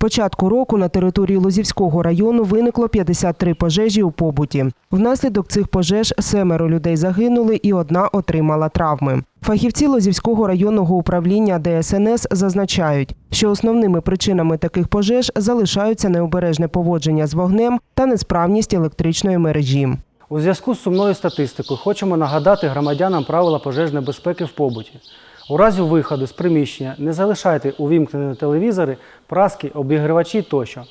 початку року на території Лозівського району виникло 53 пожежі у побуті. Внаслідок цих пожеж семеро людей загинули і одна отримала травми. Фахівці Лозівського районного управління ДСНС зазначають, що основними причинами таких пожеж залишаються необережне поводження з вогнем та несправність електричної мережі. У зв'язку з сумною статистикою хочемо нагадати громадянам правила пожежної безпеки в побуті. У разі виходу з приміщення не залишайте увімкнені телевізори, праски, обігрівачі тощо.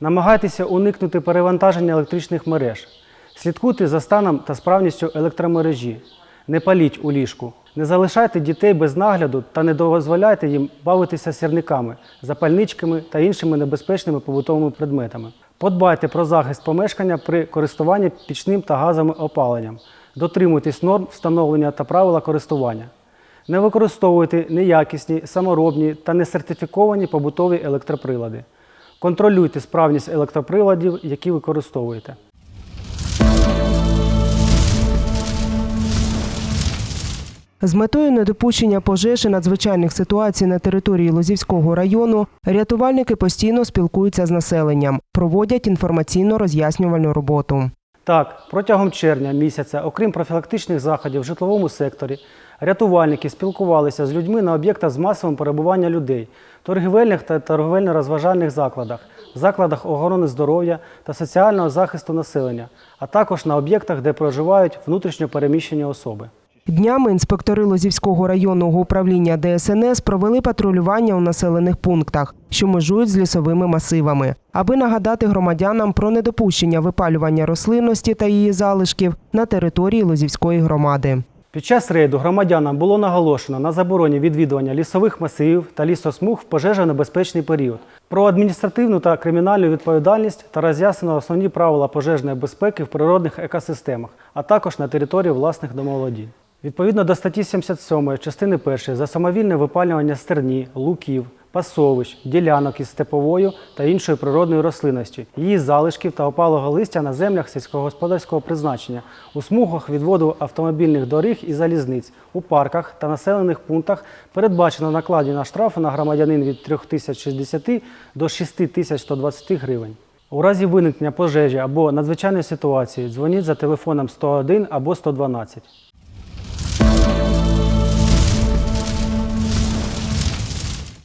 Намагайтеся уникнути перевантаження електричних мереж. Слідкуйте за станом та справністю електромережі. Не паліть у ліжку. Не залишайте дітей без нагляду та не дозволяйте їм бавитися сірниками, запальничками та іншими небезпечними побутовими предметами. Подбайте про захист помешкання при користуванні пічним та газовим опаленням. Дотримуйтесь норм встановлення та правила користування. Не використовуйте неякісні, саморобні та несертифіковані побутові електроприлади. Контролюйте справність електроприладів, які використовуєте. З метою недопущення пожеж і надзвичайних ситуацій на території Лозівського району рятувальники постійно спілкуються з населенням, проводять інформаційно-роз'яснювальну роботу. Так, протягом червня місяця, окрім профілактичних заходів в житловому секторі, рятувальники спілкувалися з людьми на об'єктах з масовим перебування людей, торгівельних та торговельно-розважальних закладах, закладах охорони здоров'я та соціального захисту населення, а також на об'єктах, де проживають внутрішньо переміщені особи. Днями інспектори Лозівського районного управління ДСНС провели патрулювання у населених пунктах, що межують з лісовими масивами, аби нагадати громадянам про недопущення випалювання рослинності та її залишків на території Лозівської громади. Під час рейду громадянам було наголошено на забороні відвідування лісових масивів та лісосмуг в пожежонебезпечний період, про адміністративну та кримінальну відповідальність та роз'яснено основні правила пожежної безпеки в природних екосистемах, а також на території власних домоволодінь. Відповідно до статті 77 частини 1 за самовільне випалювання стерні, луків, пасовищ, ділянок із степовою та іншою природною рослинністю, її залишків та опалого листя на землях сільськогосподарського призначення, у смугах відводу автомобільних доріг і залізниць, у парках та населених пунктах передбачено накладення штрафу на громадянин від 3060 до 6120 гривень. У разі виникнення пожежі або надзвичайної ситуації дзвоніть за телефоном 101 або 112. Thank you.